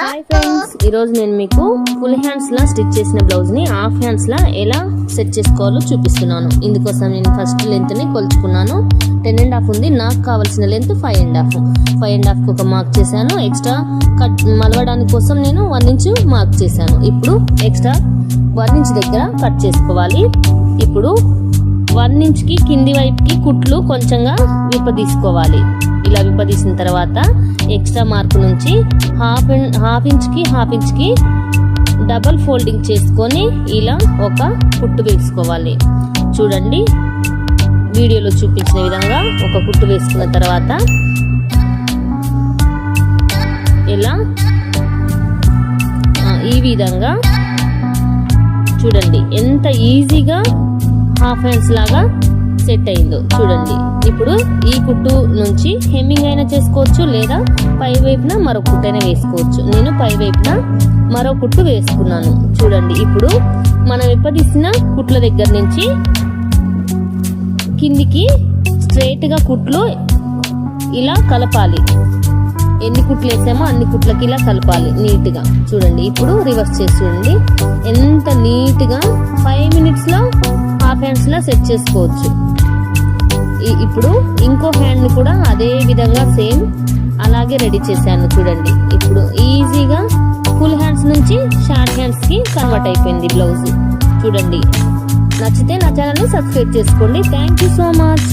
Hi friends ఈరోజు నేను మీకు ఫుల్ హ్యాండ్స్ లా స్టిచ్ చేసిన బ్లౌజ్ని హాఫ్ హ్యాండ్స్ లా ఎలా సెట్ చేసుకోవాలో చూపిస్తున్నాను. ఇందుకోసం నేను ఫస్ట్ లెంత్ని కొలుచుకున్నాను. టెన్ అండ్ హాఫ్ ఉంది నాకు కావాల్సిన length five and half five and హాఫ్కి ఒక మార్క్ చేశాను. ఎక్స్ట్రా కట్ మలవడానికి కోసం నేను వన్ ఇంచ్ మార్క్ చేశాను. ఇప్పుడు ఎక్స్ట్రా వన్ ఇంచ్ దగ్గర కట్ చేసుకోవాలి. ఇప్పుడు వన్ ఇంచ్కి కింది వైపుకి కుట్లు కొంచెంగా విప్పదీసుకోవాలి. ఇలా తర్వాత ఎక్స్ట్రా మార్క్ నుంచి హాఫ్ హాఫ్ ఇంచ్కి హాఫ్ ఇంచ్కి డబల్ ఫోల్డింగ్ చేసుకొని ఇలా ఒక కుట్టు వేసుకోవాలి. చూడండి. వీడియోలో చూపించిన విధంగా ఒక కుట్టు వేసుకున్న తర్వాత ఇలా ఈ విధంగా చూడండి. ఎంత ఈజీగా హాఫ్ హ్యాండ్స్ లాగా సెట్ అయిందో చూడండి ఇప్పుడు ఈ కుట్టు నుంచి హెమ్మింగ్ అయినా చేసుకోవచ్చు లేదా పై వైపున మరో కుట్టు అయినా వేసుకోవచ్చు నేను పై వైపున మరో కుట్టు వేసుకున్నాను చూడండి ఇప్పుడు మనం విప్పదీసిన కుట్ల దగ్గర నుంచి కిందికి స్ట్రైట్గా కుట్లు ఇలా కలపాలి ఎన్ని కుట్లు వేసామో అన్ని కుట్లకి ఇలా కలపాలి నీట్గా చూడండి ఇప్పుడు రివర్స్ చేసి చూడండి ఎంత నీట్గా ఫైవ్ మినిట్స్లో హాఫ్ హ్యాండ్స్లో సెట్ చేసుకోవచ్చు ఇప్పుడు ఇంకో హ్యాండ్ని కూడా అదే విధంగా సేమ్ అలాగే రెడీ చేశాను చూడండి. ఇప్పుడు ఈజీగా ఫుల్ హ్యాండ్స్ నుంచి షార్ట్ హ్యాండ్స్కి కన్వర్ట్ అయిపోయింది బ్లౌజ్ చూడండి. నచ్చితే నా ఛానల్ని సబ్స్క్రైబ్ చేసుకోండి. Thank you so much